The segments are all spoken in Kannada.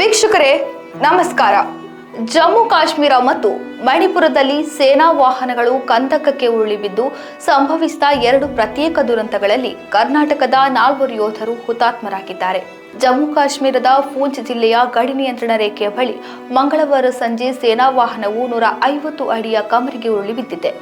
ವೀಕ್ಷಕರೇ, ನಮಸ್ಕಾರ. ಜಮ್ಮು, ಕಾಶ್ಮೀರ ಮತ್ತು ಮಣಿಪುರದಲ್ಲಿ ಸೇನಾ ವಾಹನಗಳು ಕಂದಕಕ್ಕೆ ಉರುಳಿಬಿದ್ದು ಸಂಭವಿಸಿದ ಎರಡು ಪ್ರತ್ಯೇಕ ದುರಂತಗಳಲ್ಲಿ ಕರ್ನಾಟಕದ ನಾಲ್ವರು ಯೋಧರು ಹುತಾತ್ಮರಾಗಿದ್ದಾರೆ. ಜಮ್ಮು, ಕಾಶ್ಮೀರದ ಪೂಂಚ್ ಜಿಲ್ಲೆಯ ಗಡಿ ನಿಯಂತ್ರಣ ರೇಖೆಯ ಬಳಿ ಮಂಗಳವಾರ ಸಂಜೆ ಸೇನಾ ವಾಹನವು ನೂರ ಐವತ್ತು ಅಡಿಯ ಕಮರಿಗೆ ಉರುಳಿ ಬಿದ್ದಿದೆ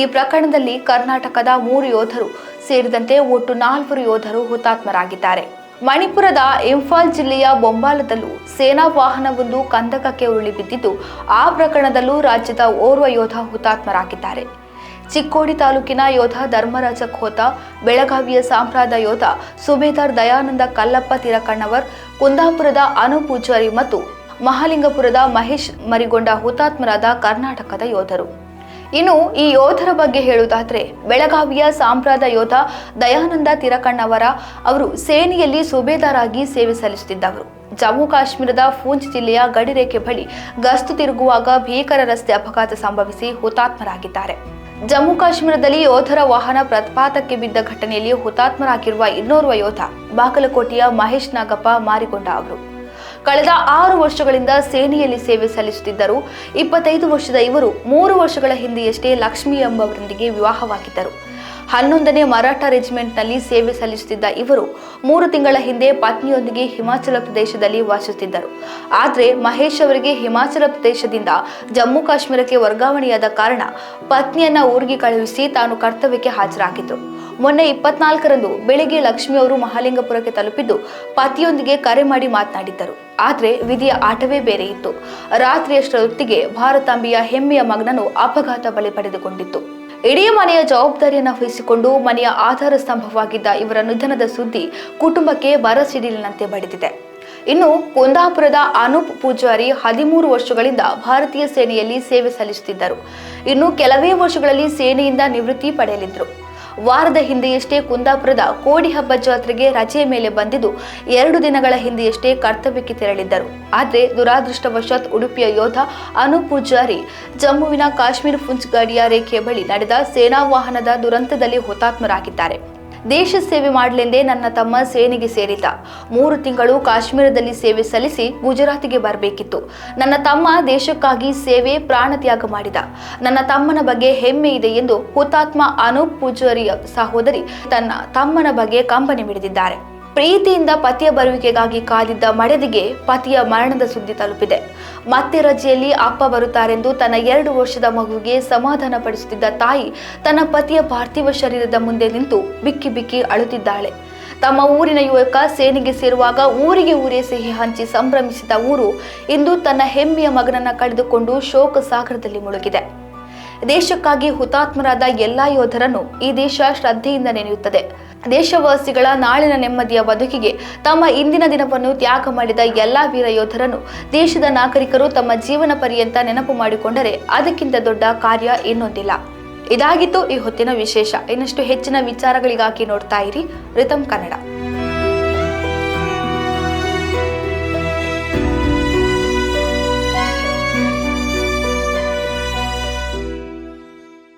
ಈ ಪ್ರಕರಣದಲ್ಲಿ ಕರ್ನಾಟಕದ ಮೂರು ಯೋಧರು ಸೇರಿದಂತೆ ಒಟ್ಟು ನಾಲ್ವರು ಯೋಧರು ಹುತಾತ್ಮರಾಗಿದ್ದಾರೆ. ಮಣಿಪುರದ ಇಂಫಾಲ್ ಜಿಲ್ಲೆಯ ಬೊಂಬಾಲದಲ್ಲೂ ಸೇನಾ ವಾಹನವೊಂದು ಕಂದಕಕ್ಕೆ ಉರುಳಿ ಬಿದ್ದಿದ್ದು, ಆ ಪ್ರಕರಣದಲ್ಲೂ ರಾಜ್ಯದ ಓರ್ವ ಯೋಧ ಹುತಾತ್ಮರಾಗಿದ್ದಾರೆ. ಚಿಕ್ಕೋಡಿ ತಾಲೂಕಿನ ಯೋಧ ಧರ್ಮರಾಜ ಖೋತ ಬೆಳಗಾವಿಯ ಸಾಂಪ್ರಾದ ಯೋಧ ಸುಬೇದಾರ್ ದಯಾನಂದ ಕಲ್ಲಪ್ಪ ತಿರಕಣ್ಣವರ್, ಕುಂದಾಪುರದ ಅನು ಪೂಜಾರಿ ಮತ್ತು ಮಹಾಲಿಂಗಪುರದ ಮಹೇಶ್ ಮರಿಗೊಂಡ ಹುತಾತ್ಮರಾದ ಕರ್ನಾಟಕದ ಯೋಧರು. ಇನ್ನು ಈ ಯೋಧರ ಬಗ್ಗೆ ಹೇಳುವುದಾದ್ರೆ, ಬೆಳಗಾವಿಯ ಸಾಂಪ್ರದ ಯೋಧ ದಯಾನಂದ ತಿರಕಣ್ಣವರ ಅವರು ಸೇನೆಯಲ್ಲಿ ಸುಬೇದಾರಾಗಿ ಸೇವೆ ಸಲ್ಲಿಸುತ್ತಿದ್ದವರು. ಜಮ್ಮು ಕಾಶ್ಮೀರದ ಪೂಂಚ್ ಜಿಲ್ಲೆಯ ಗಡಿರೇಖೆ ಬಳಿ ಗಸ್ತು ತಿರುಗುವಾಗ ಭೀಕರ ರಸ್ತೆ ಅಪಘಾತ ಸಂಭವಿಸಿ ಹುತಾತ್ಮರಾಗಿದ್ದಾರೆ. ಜಮ್ಮು ಕಾಶ್ಮೀರದಲ್ಲಿ ಯೋಧರ ವಾಹನ ಪ್ರತಿಪಾತಕ್ಕೆ ಬಿದ್ದ ಘಟನೆಯಲ್ಲಿ ಹುತಾತ್ಮರಾಗಿರುವ ಇನ್ನೋರ್ವ ಯೋಧ ಬಾಗಲಕೋಟೆಯ ಮಹೇಶ್ ನಾಗಪ್ಪ ಮಾರಿಕೊಂಡ ಅವರು. ಕಳೆದ ಆರು ವರ್ಷಗಳಿಂದ ಸೇನೆಯಲ್ಲಿ ಸೇವೆ ಸಲ್ಲಿಸುತ್ತಿದ್ದರು. ಇಪ್ಪತ್ತೈದು ವರ್ಷದ ಇವರು ಮೂರು ವರ್ಷಗಳ ಹಿಂದೆಯಷ್ಟೇ ಲಕ್ಷ್ಮಿ ಎಂಬವರೊಂದಿಗೆ ವಿವಾಹವಾಗಿದ್ದರು. ಹನ್ನೊಂದನೇ ಮರಾಠ ರೆಜಿಮೆಂಟ್ನಲ್ಲಿ ಸೇವೆ ಸಲ್ಲಿಸುತ್ತಿದ್ದ ಇವರು ಮೂರು ತಿಂಗಳ ಹಿಂದೆ ಪತ್ನಿಯೊಂದಿಗೆ ಹಿಮಾಚಲ ಪ್ರದೇಶದಲ್ಲಿ ವಾಸಿಸುತ್ತಿದ್ದರು. ಆದರೆ ಮಹೇಶ್ ಅವರಿಗೆ ಹಿಮಾಚಲ ಪ್ರದೇಶದಿಂದ ಜಮ್ಮು ಕಾಶ್ಮೀರಕ್ಕೆ ವರ್ಗಾವಣೆಯಾದ ಕಾರಣ ಪತ್ನಿಯನ್ನ ಊರಿಗೆ ಕಳುಹಿಸಿ ತಾನು ಕರ್ತವ್ಯಕ್ಕೆ ಹಾಜರಾಗಿದ್ದರು ಮೊನ್ನೆ ಇಪ್ಪತ್ನಾಲ್ಕರಂದು ಬೆಳಿಗ್ಗೆ ಲಕ್ಷ್ಮಿ ಅವರು ಮಹಾಲಿಂಗಪುರಕ್ಕೆ ತಲುಪಿದ್ದು ಪತಿಯೊಂದಿಗೆ ಕರೆ ಮಾಡಿ ಮಾತನಾಡಿದ್ದರು. ಆದರೆ ವಿಧಿಯ ಆಟವೇ ಬೇರೆ ಇತ್ತು. ರಾತ್ರಿಯಷ್ಟೊತ್ತಿಗೆ ಭಾರತಾಂಬಿಯ ಹೆಮ್ಮೆಯ ಮಗನನ್ನು ಅಪಘಾತ ಬಲಿ ಪಡೆದುಕೊಂಡಿತ್ತು. ಇಡೀ ಮನೆಯ ಜವಾಬ್ದಾರಿಯನ್ನು ವಹಿಸಿಕೊಂಡು ಮನೆಯ ಆಧಾರ ಸ್ತಂಭವಾಗಿದ್ದ ಇವರ ನಿಧನದ ಸುದ್ದಿ ಕುಟುಂಬಕ್ಕೆ ಬರಸಿಡಿಲಿನಂತೆ ಬಡಿದಿದೆ. ಇನ್ನು ಕುಂದಾಪುರದ ಅನೂಪ್ ಪೂಜಾರಿ ಹದಿಮೂರು ವರ್ಷಗಳಿಂದ ಭಾರತೀಯ ಸೇನೆಯಲ್ಲಿ ಸೇವೆ ಸಲ್ಲಿಸುತ್ತಿದ್ದರು. ಇನ್ನು ಕೆಲವೇ ವರ್ಷಗಳಲ್ಲಿ ಸೇನೆಯಿಂದ ನಿವೃತ್ತಿ ಪಡೆಯಲಿದ್ದರು ವಾರದ ಹಿಂದೆಯಷ್ಟೇ ಕುಂದಾಪುರದ ಕೋಡಿ ಹಬ್ಬ ಜಾತ್ರೆಗೆ ರಜೆಯ ಮೇಲೆ ಬಂದಿದ್ದು, ಎರಡು ದಿನಗಳ ಹಿಂದೆಯಷ್ಟೇ ಕರ್ತವ್ಯಕ್ಕೆ ತೆರಳಿದ್ದರು. ಆದರೆ ದುರಾದೃಷ್ಟವಶಾತ್ ಉಡುಪಿಯ ಯೋಧ ಅನು ಪೂಜಾರಿ ಜಮ್ಮುವಿನ ಕಾಶ್ಮೀರ ಪುಂಚ್ ಗಡಿಯ ರೇಖೆಯ ಬಳಿ ನಡೆದ ಸೇನಾ ವಾಹನದ ದುರಂತದಲ್ಲಿ ಹುತಾತ್ಮರಾಗಿದ್ದಾರೆ. ದೇಶ ಸೇವೆ ಮಾಡಲೆಂದೇ ನನ್ನ ತಮ್ಮ ಸೇನೆಗೆ ಸೇರಿದ ಮೂರು ತಿಂಗಳು ಕಾಶ್ಮೀರದಲ್ಲಿ ಸೇವೆ ಸಲ್ಲಿಸಿ ಗುಜರಾತಿಗೆ ಬರಬೇಕಿತ್ತು. ನನ್ನ ತಮ್ಮ ದೇಶಕ್ಕಾಗಿ ಸೇವೆ ಪ್ರಾಣ ತ್ಯಾಗ ಮಾಡಿದ. ನನ್ನ ತಮ್ಮನ ಬಗ್ಗೆ ಹೆಮ್ಮೆ ಇದೆ ಎಂದು ಹುತಾತ್ಮ ಅನೂಪ್ ಪೂಜಾರಿಯ ಸಹೋದರಿ ತನ್ನ ತಮ್ಮನ ಬಗ್ಗೆ ಕಂಬನಿ ಮಿಡಿದಿದ್ದಾರೆ. ಪ್ರೀತಿಯಿಂದ ಪತಿಯ ಬರುವಿಕೆಗಾಗಿ ಕಾದಿದ್ದ ಮಡದಿಗೆ ಪತಿಯ ಮರಣದ ಸುದ್ದಿ ತಲುಪಿದೆ. ಮತ್ತೆ ರಜೆಯಲ್ಲಿ ಅಪ್ಪ ಬರುತ್ತಾರೆಂದು ತನ್ನ ಎರಡು ವರ್ಷದ ಮಗುವಿಗೆ ಸಮಾಧಾನ ಪಡಿಸುತ್ತಿದ್ದ ತಾಯಿ ತನ್ನ ಪತಿಯ ಪಾರ್ಥಿವ ಶರೀರದ ಮುಂದೆ ನಿಂತು ಬಿಕ್ಕಿ ಬಿಕ್ಕಿ ಅಳುತ್ತಿದ್ದಾಳೆ. ತಮ್ಮ ಊರಿನ ಯುವಕ ಸೇನೆಗೆ ಸೇರುವಾಗ ಊರಿಗೆ ಊರೇ ಸಿಹಿ ಹಂಚಿ ಸಂಭ್ರಮಿಸಿದ ಊರು ಇಂದು ತನ್ನ ಹೆಮ್ಮೆಯ ಮಗನನ್ನ ಕಳೆದುಕೊಂಡು ಶೋಕ ಸಾಗರದಲ್ಲಿ ಮುಳುಗಿದೆ. ದೇಶಕ್ಕಾಗಿ ಹುತಾತ್ಮರಾದ ಎಲ್ಲಾ ಯೋಧರನ್ನು ಈ ದೇಶ ಶ್ರದ್ಧೆಯಿಂದ ನೆನೆಯುತ್ತದೆ. ದೇಶವಾಸಿಗಳ ನಾಳಿನ ನೆಮ್ಮದಿಯ ಬದುಕಿಗೆ ತಮ್ಮ ಇಂದಿನ ದಿನವನ್ನು ತ್ಯಾಗ ಮಾಡಿದ ಎಲ್ಲ ವೀರ ಯೋಧರನ್ನು ದೇಶದ ನಾಗರಿಕರು ತಮ್ಮ ಜೀವನ ಪರ್ಯಂತ ನೆನಪು ಮಾಡಿಕೊಂಡರೆ ಅದಕ್ಕಿಂತ ದೊಡ್ಡ ಕಾರ್ಯ ಇನ್ನೊಂದಿಲ್ಲ. ಇದಾಗಿತ್ತು ಈ ಹೊತ್ತಿನ ವಿಶೇಷ. ಇನ್ನಷ್ಟು ಹೆಚ್ಚಿನ ವಿಚಾರಗಳಿಗಾಗಿ ನೋಡ್ತಾ ಇರಿ ರಿತಮ್ ಕನ್ನಡ.